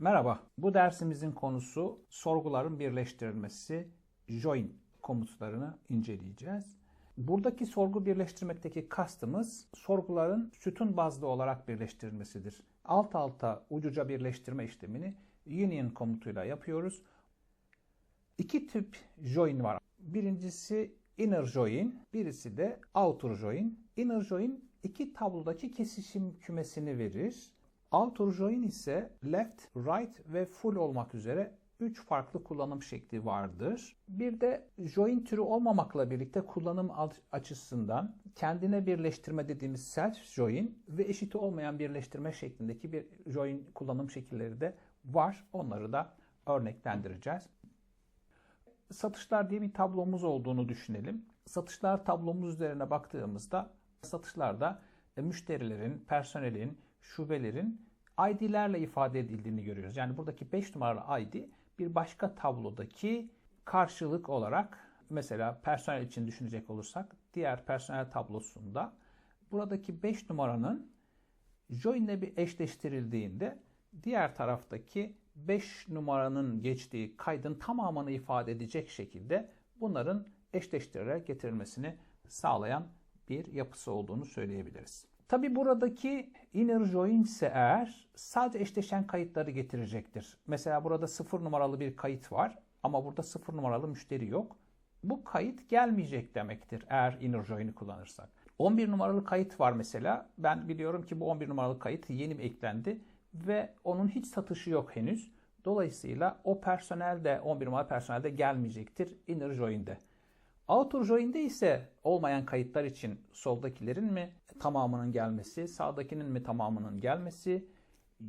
Merhaba, bu dersimizin konusu sorguların birleştirilmesi, join komutlarını inceleyeceğiz. Buradaki sorgu birleştirmekteki kastımız sorguların sütun bazlı olarak birleştirilmesidir. Alt alta ucuca birleştirme işlemini union komutuyla yapıyoruz. İki tip join var. Birincisi inner join, birisi de outer join. Inner join iki tablodaki kesişim kümesini verir. Outer join ise left, right ve full olmak üzere 3 farklı kullanım şekli vardır. Bir de join türü olmamakla birlikte kullanım açısından kendine birleştirme dediğimiz self join ve eşiti olmayan birleştirme şeklindeki bir join kullanım şekilleri de var. Onları da örneklendireceğiz. Satışlar diye bir tablomuz olduğunu düşünelim. Satışlar tablomuz üzerine baktığımızda satışlarda e, müşterilerin, personelin, şubelerin ID'lerle ifade edildiğini görüyoruz. Yani buradaki 5 numaralı ID bir başka tablodaki karşılık olarak mesela personel için düşünecek olursak diğer personel tablosunda buradaki 5 numaranın join ile bir eşleştirildiğinde diğer taraftaki 5 numaranın geçtiği kaydın tamamını ifade edecek şekilde bunların eşleştirerek getirilmesini sağlayan bir yapısı olduğunu söyleyebiliriz. Tabi buradaki inner join ise eğer sadece eşleşen kayıtları getirecektir. Mesela burada 0 numaralı bir kayıt var ama burada 0 numaralı müşteri yok. Bu kayıt gelmeyecek demektir eğer inner join'i kullanırsak. 11 numaralı kayıt var mesela. Ben biliyorum ki bu 11 numaralı kayıt yeni eklendi ve onun hiç satışı yok henüz. Dolayısıyla o personel de 11 numaralı personel de gelmeyecektir inner join'de. Outer join'de ise olmayan kayıtlar için soldakilerin mi tamamının gelmesi, sağdakinin mi tamamının gelmesi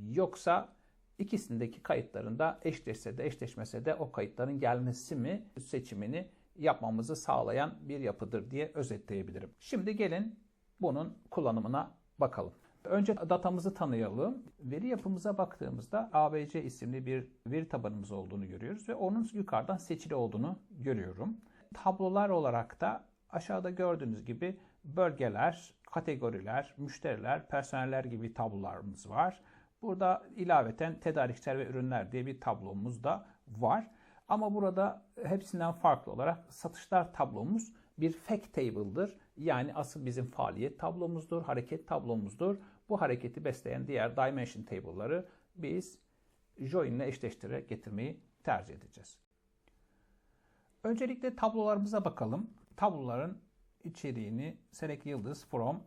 yoksa ikisindeki kayıtların da eşleşse de eşleşmese de o kayıtların gelmesi mi seçimini yapmamızı sağlayan bir yapıdır diye özetleyebilirim. Şimdi gelin bunun kullanımına bakalım. Önce datamızı tanıyalım. Veri yapımıza baktığımızda ABC isimli bir veri tabanımız olduğunu görüyoruz ve onun yukarıdan seçili olduğunu görüyorum. Tablolar olarak da aşağıda gördüğünüz gibi bölgeler, kategoriler, müşteriler, personeller gibi tablolarımız var. Burada ilaveten tedarikçiler ve ürünler diye bir tablomuz da var. Ama burada hepsinden farklı olarak satışlar tablomuz bir fact table'dır. Yani asıl bizim faaliyet tablomuzdur, hareket tablomuzdur. Bu hareketi besleyen diğer dimension table'ları biz join ile eşleştirerek getirmeyi tercih edeceğiz. Öncelikle tablolarımıza bakalım. Tabloların içeriğini Select Yıldız From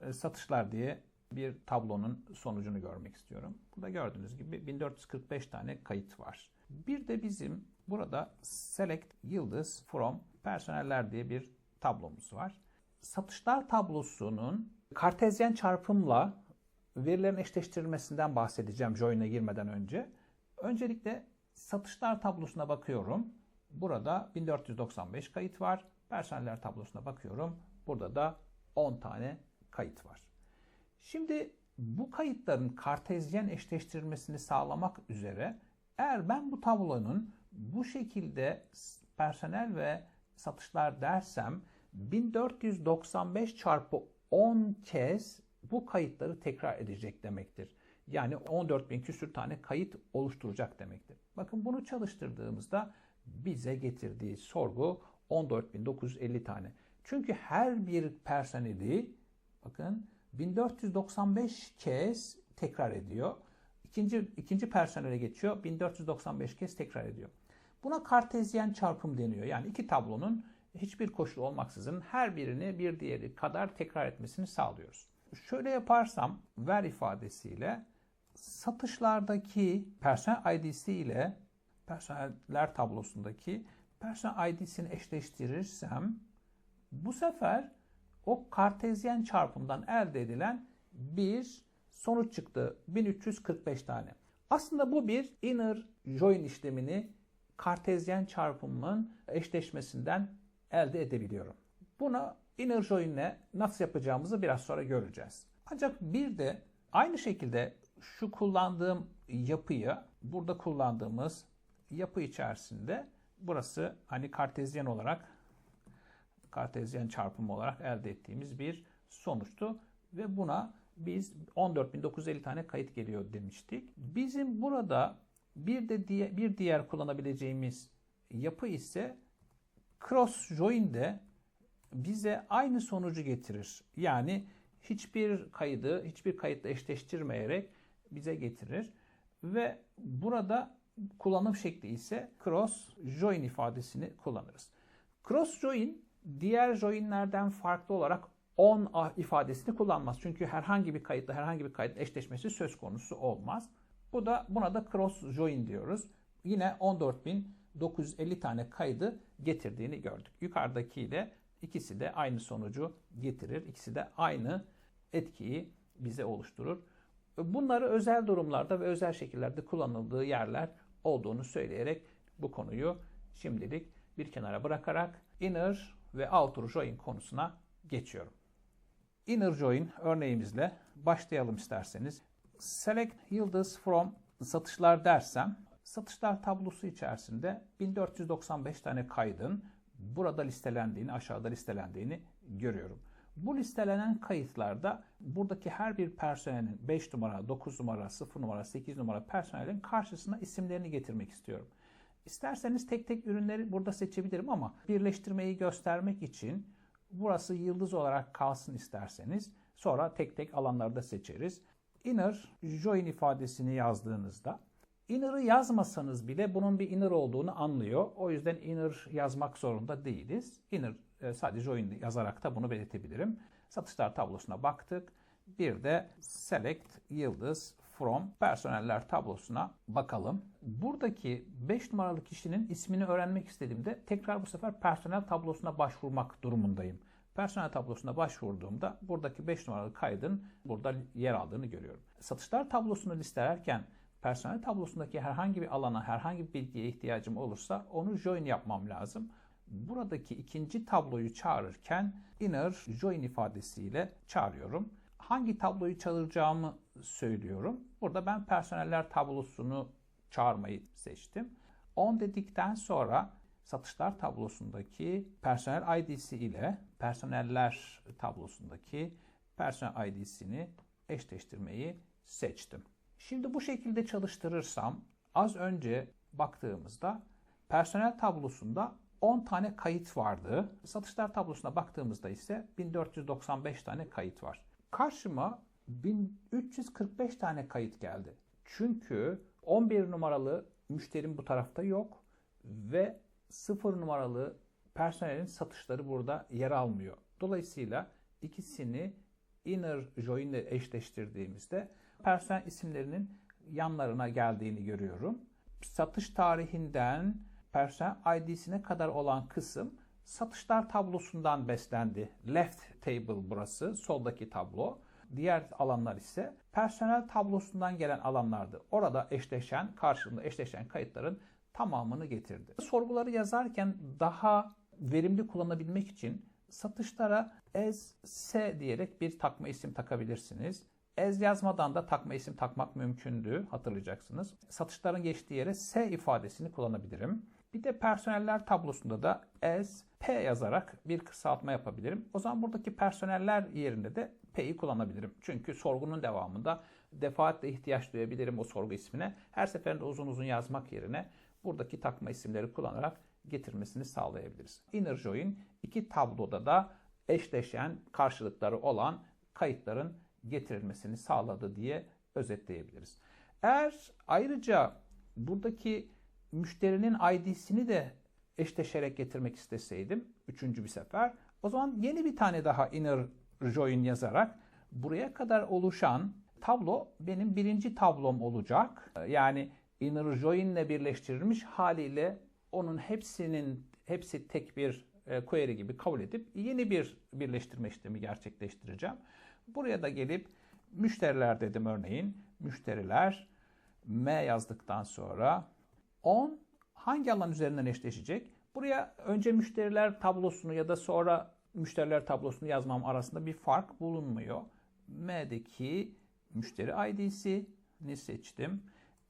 e, satışlar diye bir tablonun sonucunu görmek istiyorum. Burada gördüğünüz gibi 1445 tane kayıt var. Bir de bizim burada Select Yıldız From Personeller diye bir tablomuz var. Satışlar tablosunun kartezyen çarpımla verilerin eşleştirilmesinden bahsedeceğim join'e girmeden önce. Öncelikle satışlar tablosuna bakıyorum. Burada 1495 kayıt var. Personeller tablosuna bakıyorum. Burada da 10 tane kayıt var. Şimdi bu kayıtların kartezyen eşleştirilmesini sağlamak üzere eğer ben bu tablonun bu şekilde personel ve satışlar dersem 1495 çarpı 10 kez bu kayıtları tekrar edecek demektir. Yani 14 bin küsür tane kayıt oluşturacak demektir. Bakın bunu çalıştırdığımızda bize getirdiği sorgu 14.950 tane. Çünkü her bir personeli bakın 1495 kez tekrar ediyor. İkinci, ikinci personele geçiyor. 1495 kez tekrar ediyor. Buna kartezyen çarpım deniyor. Yani iki tablonun hiçbir koşul olmaksızın her birini bir diğeri kadar tekrar etmesini sağlıyoruz. Şöyle yaparsam ver ifadesiyle satışlardaki personel ID'si ile personeller tablosundaki personel ID'sini eşleştirirsem bu sefer o kartezyen çarpımdan elde edilen bir sonuç çıktı. 1345 tane. Aslında bu bir inner join işlemini kartezyen çarpımın eşleşmesinden elde edebiliyorum. Buna inner join ile nasıl yapacağımızı biraz sonra göreceğiz. Ancak bir de aynı şekilde şu kullandığım yapıyı burada kullandığımız yapı içerisinde burası hani kartezyen olarak kartezyen çarpımı olarak elde ettiğimiz bir sonuçtu ve buna biz 14.950 tane kayıt geliyor demiştik. Bizim burada bir de diye, bir diğer kullanabileceğimiz yapı ise cross join de bize aynı sonucu getirir. Yani hiçbir kaydı hiçbir kayıtla eşleştirmeyerek bize getirir ve burada kullanım şekli ise cross join ifadesini kullanırız. Cross join diğer joinlerden farklı olarak on ifadesini kullanmaz. Çünkü herhangi bir kayıtla herhangi bir kayıt eşleşmesi söz konusu olmaz. Bu da buna da cross join diyoruz. Yine 14.950 tane kaydı getirdiğini gördük. Yukarıdakiyle ikisi de aynı sonucu getirir. İkisi de aynı etkiyi bize oluşturur. Bunları özel durumlarda ve özel şekillerde kullanıldığı yerler olduğunu söyleyerek bu konuyu şimdilik bir kenara bırakarak inner ve outer join konusuna geçiyorum. Inner join örneğimizle başlayalım isterseniz. Select yıldız from satışlar dersem satışlar tablosu içerisinde 1495 tane kaydın burada listelendiğini, aşağıda listelendiğini görüyorum. Bu listelenen kayıtlarda buradaki her bir personelin 5 numara, 9 numara, 0 numara, 8 numara personelin karşısına isimlerini getirmek istiyorum. İsterseniz tek tek ürünleri burada seçebilirim ama birleştirmeyi göstermek için burası yıldız olarak kalsın isterseniz sonra tek tek alanları da seçeriz. Inner join ifadesini yazdığınızda inner'ı yazmasanız bile bunun bir inner olduğunu anlıyor. O yüzden inner yazmak zorunda değiliz. Inner sadece join yazarak da bunu belirtebilirim. Satışlar tablosuna baktık. Bir de select yıldız from personeller tablosuna bakalım. Buradaki 5 numaralı kişinin ismini öğrenmek istediğimde tekrar bu sefer personel tablosuna başvurmak durumundayım. Personel tablosuna başvurduğumda buradaki 5 numaralı kaydın burada yer aldığını görüyorum. Satışlar tablosunu listelerken personel tablosundaki herhangi bir alana, herhangi bir bilgiye ihtiyacım olursa onu join yapmam lazım. Buradaki ikinci tabloyu çağırırken inner join ifadesiyle çağırıyorum. Hangi tabloyu çağıracağımı söylüyorum. Burada ben personeller tablosunu çağırmayı seçtim. On dedikten sonra satışlar tablosundaki personel ID'si ile personeller tablosundaki personel ID'sini eşleştirmeyi seçtim. Şimdi bu şekilde çalıştırırsam az önce baktığımızda personel tablosunda 10 tane kayıt vardı. Satışlar tablosuna baktığımızda ise 1495 tane kayıt var. Karşıma 1345 tane kayıt geldi. Çünkü 11 numaralı müşterim bu tarafta yok ve 0 numaralı personelin satışları burada yer almıyor. Dolayısıyla ikisini inner join ile eşleştirdiğimizde personel isimlerinin yanlarına geldiğini görüyorum. Satış tarihinden ID'sine kadar olan kısım satışlar tablosundan beslendi. Left table burası, soldaki tablo. Diğer alanlar ise personel tablosundan gelen alanlardı. Orada eşleşen, karşılığında eşleşen kayıtların tamamını getirdi. Sorguları yazarken daha verimli kullanabilmek için satışlara as S diyerek bir takma isim takabilirsiniz. Ez yazmadan da takma isim takmak mümkündü hatırlayacaksınız. Satışların geçtiği yere S ifadesini kullanabilirim. Bir de personeller tablosunda da as P yazarak bir kısaltma yapabilirim. O zaman buradaki personeller yerinde de P'yi kullanabilirim. Çünkü sorgunun devamında defaatle ihtiyaç duyabilirim o sorgu ismine. Her seferinde uzun uzun yazmak yerine buradaki takma isimleri kullanarak getirmesini sağlayabiliriz. Inner join iki tabloda da eşleşen karşılıkları olan kayıtların getirilmesini sağladı diye özetleyebiliriz. Eğer ayrıca buradaki müşterinin ID'sini de eşleşerek getirmek isteseydim üçüncü bir sefer o zaman yeni bir tane daha inner join yazarak buraya kadar oluşan tablo benim birinci tablom olacak. Yani inner join ile birleştirilmiş haliyle onun hepsinin hepsi tek bir e, query gibi kabul edip yeni bir birleştirme işlemi gerçekleştireceğim. Buraya da gelip müşteriler dedim örneğin. Müşteriler M yazdıktan sonra 10 hangi alan üzerinden eşleşecek? Buraya önce müşteriler tablosunu ya da sonra müşteriler tablosunu yazmam arasında bir fark bulunmuyor. M'deki müşteri ID'sini seçtim.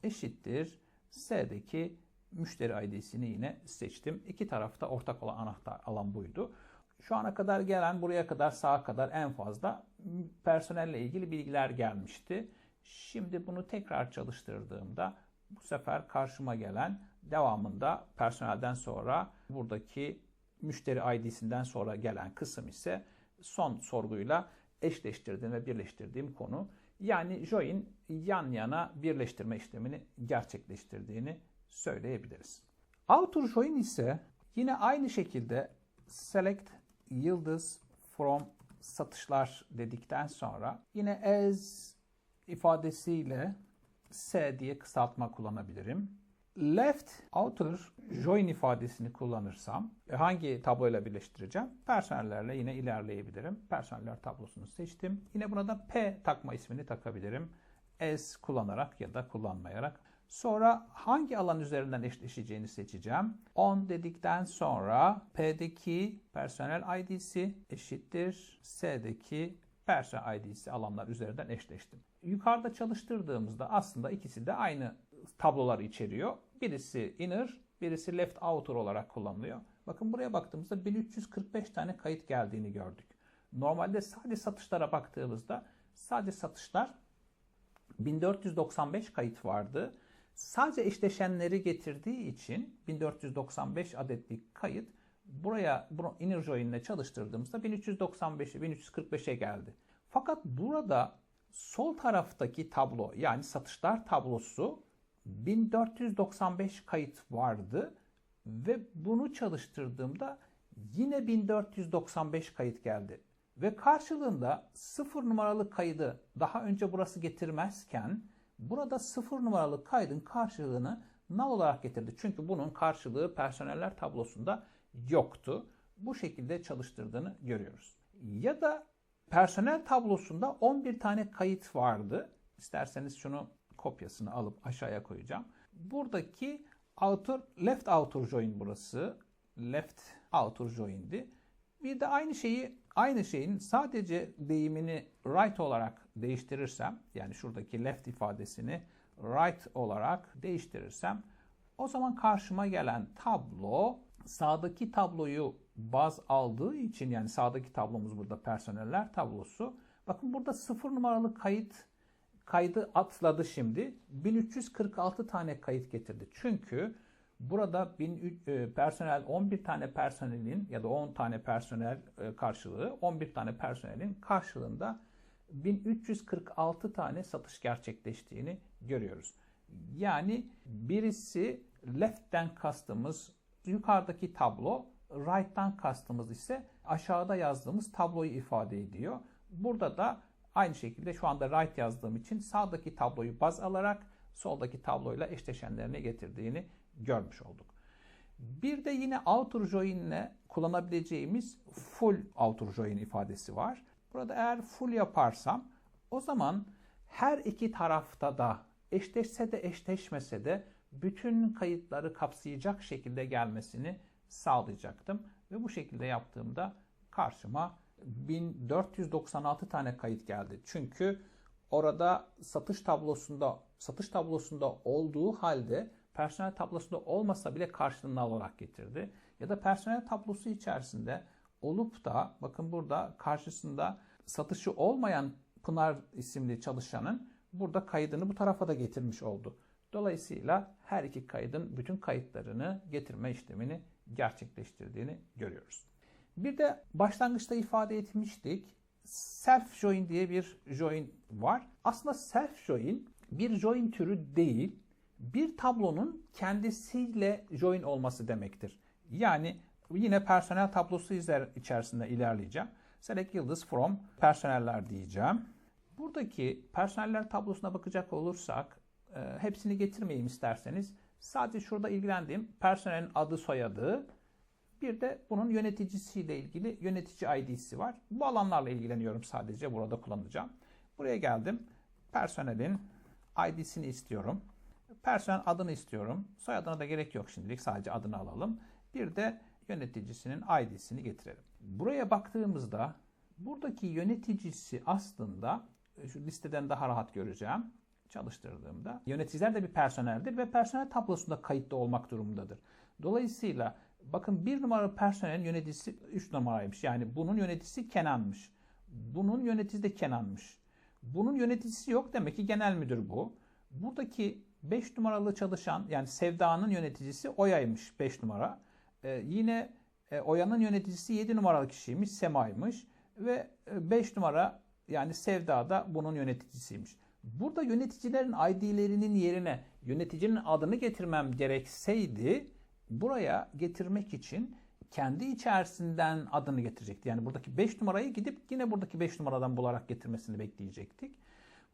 Eşittir S'deki müşteri ID'sini yine seçtim. İki tarafta ortak olan anahtar alan buydu. Şu ana kadar gelen buraya kadar sağa kadar en fazla personelle ilgili bilgiler gelmişti. Şimdi bunu tekrar çalıştırdığımda bu sefer karşıma gelen devamında personelden sonra buradaki müşteri ID'sinden sonra gelen kısım ise son sorguyla eşleştirdiğim ve birleştirdiğim konu. Yani join yan yana birleştirme işlemini gerçekleştirdiğini söyleyebiliriz. Outer join ise yine aynı şekilde select yıldız from satışlar dedikten sonra yine as ifadesiyle S diye kısaltma kullanabilirim. Left outer join ifadesini kullanırsam e, hangi tabloyla birleştireceğim? Personellerle yine ilerleyebilirim. Personeller tablosunu seçtim. Yine buna da P takma ismini takabilirim. S kullanarak ya da kullanmayarak. Sonra hangi alan üzerinden eşleşeceğini seçeceğim. On dedikten sonra P'deki personel ID'si eşittir S'deki personel ID'si alanlar üzerinden eşleştim. Yukarıda çalıştırdığımızda aslında ikisi de aynı tablolar içeriyor. Birisi inner, birisi left outer olarak kullanılıyor. Bakın buraya baktığımızda 1345 tane kayıt geldiğini gördük. Normalde sadece satışlara baktığımızda sadece satışlar 1495 kayıt vardı. Sadece eşleşenleri getirdiği için 1495 adetlik kayıt buraya bunu inner join ile çalıştırdığımızda 1395'e 1345'e geldi. Fakat burada sol taraftaki tablo yani satışlar tablosu 1495 kayıt vardı ve bunu çalıştırdığımda yine 1495 kayıt geldi. Ve karşılığında 0 numaralı kaydı daha önce burası getirmezken burada 0 numaralı kaydın karşılığını null olarak getirdi. Çünkü bunun karşılığı personeller tablosunda yoktu. Bu şekilde çalıştırdığını görüyoruz. Ya da personel tablosunda 11 tane kayıt vardı. İsterseniz şunu kopyasını alıp aşağıya koyacağım. Buradaki outer, left outer join burası. Left outer join'di. Bir de aynı şeyi aynı şeyin sadece deyimini right olarak değiştirirsem yani şuradaki left ifadesini right olarak değiştirirsem o zaman karşıma gelen tablo sağdaki tabloyu baz aldığı için yani sağdaki tablomuz burada personeller tablosu. Bakın burada sıfır numaralı kayıt kaydı atladı şimdi. 1346 tane kayıt getirdi. Çünkü burada 1000 e, personel 11 tane personelin ya da 10 tane personel e, karşılığı 11 tane personelin karşılığında 1346 tane satış gerçekleştiğini görüyoruz. Yani birisi left'ten kastımız yukarıdaki tablo, right'tan kastımız ise aşağıda yazdığımız tabloyu ifade ediyor. Burada da aynı şekilde şu anda right yazdığım için sağdaki tabloyu baz alarak soldaki tabloyla eşleşenlerini getirdiğini görmüş olduk. Bir de yine outer join ile kullanabileceğimiz full outer join ifadesi var. Burada eğer full yaparsam o zaman her iki tarafta da eşleşse de eşleşmese de bütün kayıtları kapsayacak şekilde gelmesini sağlayacaktım. Ve bu şekilde yaptığımda karşıma 1496 tane kayıt geldi. Çünkü orada satış tablosunda satış tablosunda olduğu halde personel tablosunda olmasa bile karşılığını olarak getirdi. Ya da personel tablosu içerisinde olup da bakın burada karşısında satışı olmayan Pınar isimli çalışanın burada kaydını bu tarafa da getirmiş oldu. Dolayısıyla her iki kaydın bütün kayıtlarını getirme işlemini gerçekleştirdiğini görüyoruz. Bir de başlangıçta ifade etmiştik. Self join diye bir join var. Aslında self join bir join türü değil, bir tablonun kendisiyle join olması demektir. Yani yine personel tablosu içerisinde ilerleyeceğim. Select yıldız from personeller diyeceğim. Buradaki personeller tablosuna bakacak olursak hepsini getirmeyeyim isterseniz. Sadece şurada ilgilendiğim personelin adı soyadı bir de bunun yöneticisiyle ilgili yönetici ID'si var. Bu alanlarla ilgileniyorum sadece burada kullanacağım. Buraya geldim. Personelin ID'sini istiyorum. Personel adını istiyorum. Soyadına da gerek yok şimdilik. Sadece adını alalım. Bir de yöneticisinin ID'sini getirelim. Buraya baktığımızda buradaki yöneticisi aslında şu listeden daha rahat göreceğim çalıştırdığımda yöneticiler de bir personeldir ve personel tablosunda kayıtlı olmak durumundadır. Dolayısıyla Bakın bir numaralı personelin yöneticisi 3 numaraymış. Yani bunun yöneticisi Kenan'mış. Bunun yöneticisi de Kenan'mış. Bunun yöneticisi yok demek ki genel müdür bu. Buradaki 5 numaralı çalışan yani Sevda'nın yöneticisi Oya'ymış 5 numara. Ee, yine e, Oya'nın yöneticisi 7 numaralı kişiymiş Sema'ymış. Ve 5 numara yani Sevda da bunun yöneticisiymiş. Burada yöneticilerin ID'lerinin yerine yöneticinin adını getirmem gerekseydi buraya getirmek için kendi içerisinden adını getirecekti. Yani buradaki 5 numarayı gidip yine buradaki 5 numaradan bularak getirmesini bekleyecektik.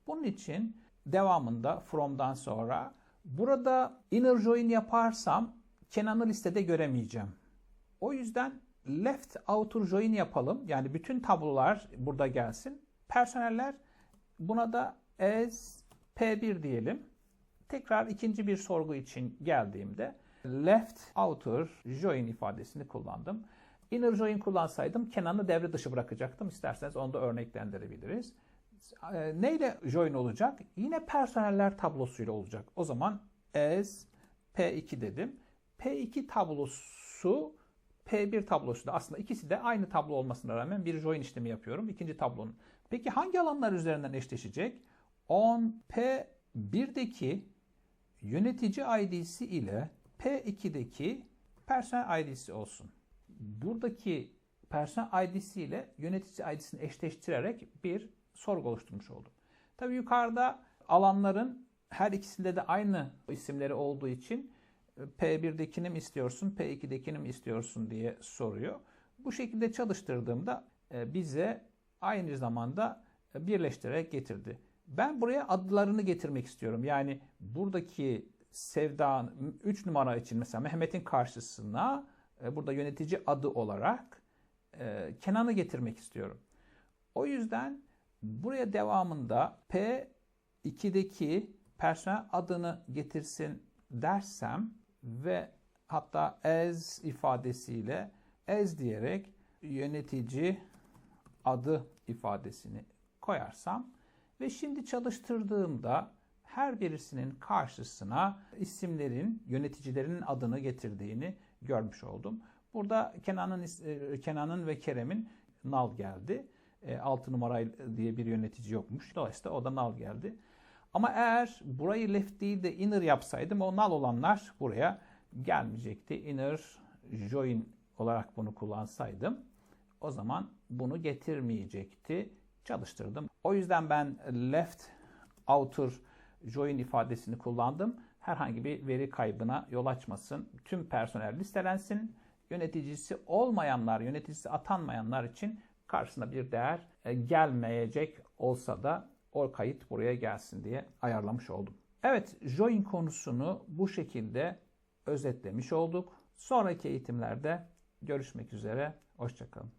Bunun için devamında from'dan sonra burada inner join yaparsam Kenan'ı listede göremeyeceğim. O yüzden left outer join yapalım. Yani bütün tablolar burada gelsin. Personeller buna da as P1 diyelim. Tekrar ikinci bir sorgu için geldiğimde left outer join ifadesini kullandım. Inner join kullansaydım Kenan'ı devre dışı bırakacaktım. İsterseniz onu da örneklendirebiliriz. E, neyle join olacak? Yine personeller tablosuyla olacak. O zaman as P2 dedim. P2 tablosu P1 tablosu da aslında ikisi de aynı tablo olmasına rağmen bir join işlemi yapıyorum. ikinci tablonun. Peki hangi alanlar üzerinden eşleşecek? On P1'deki yönetici ID'si ile P2'deki personel ID'si olsun. Buradaki personel ID'si ile yönetici ID'sini eşleştirerek bir sorgu oluşturmuş oldum. Tabii yukarıda alanların her ikisinde de aynı isimleri olduğu için P1'dekini mi istiyorsun, P2'dekini mi istiyorsun diye soruyor. Bu şekilde çalıştırdığımda e, bize aynı zamanda e, birleştirerek getirdi. Ben buraya adlarını getirmek istiyorum. Yani buradaki Sevda 3 numara için mesela Mehmet'in karşısına e, burada yönetici adı olarak Kenan'ı getirmek istiyorum. O yüzden buraya devamında P2'deki personel adını getirsin dersem ve hatta as ifadesiyle as diyerek yönetici adı ifadesini koyarsam ve şimdi çalıştırdığımda her birisinin karşısına isimlerin, yöneticilerin adını getirdiğini görmüş oldum. Burada Kenan'ın e, Kenan'ın ve Kerem'in nal geldi. 6 e, numara diye bir yönetici yokmuş. Dolayısıyla o da nal geldi. Ama eğer burayı left değil de inner yapsaydım o null olanlar buraya gelmeyecekti. Inner join olarak bunu kullansaydım o zaman bunu getirmeyecekti. Çalıştırdım. O yüzden ben left outer join ifadesini kullandım. Herhangi bir veri kaybına yol açmasın. Tüm personel listelensin. Yöneticisi olmayanlar, yöneticisi atanmayanlar için karşısına bir değer e, gelmeyecek olsa da o kayıt buraya gelsin diye ayarlamış oldum. Evet, join konusunu bu şekilde özetlemiş olduk. Sonraki eğitimlerde görüşmek üzere. Hoşçakalın.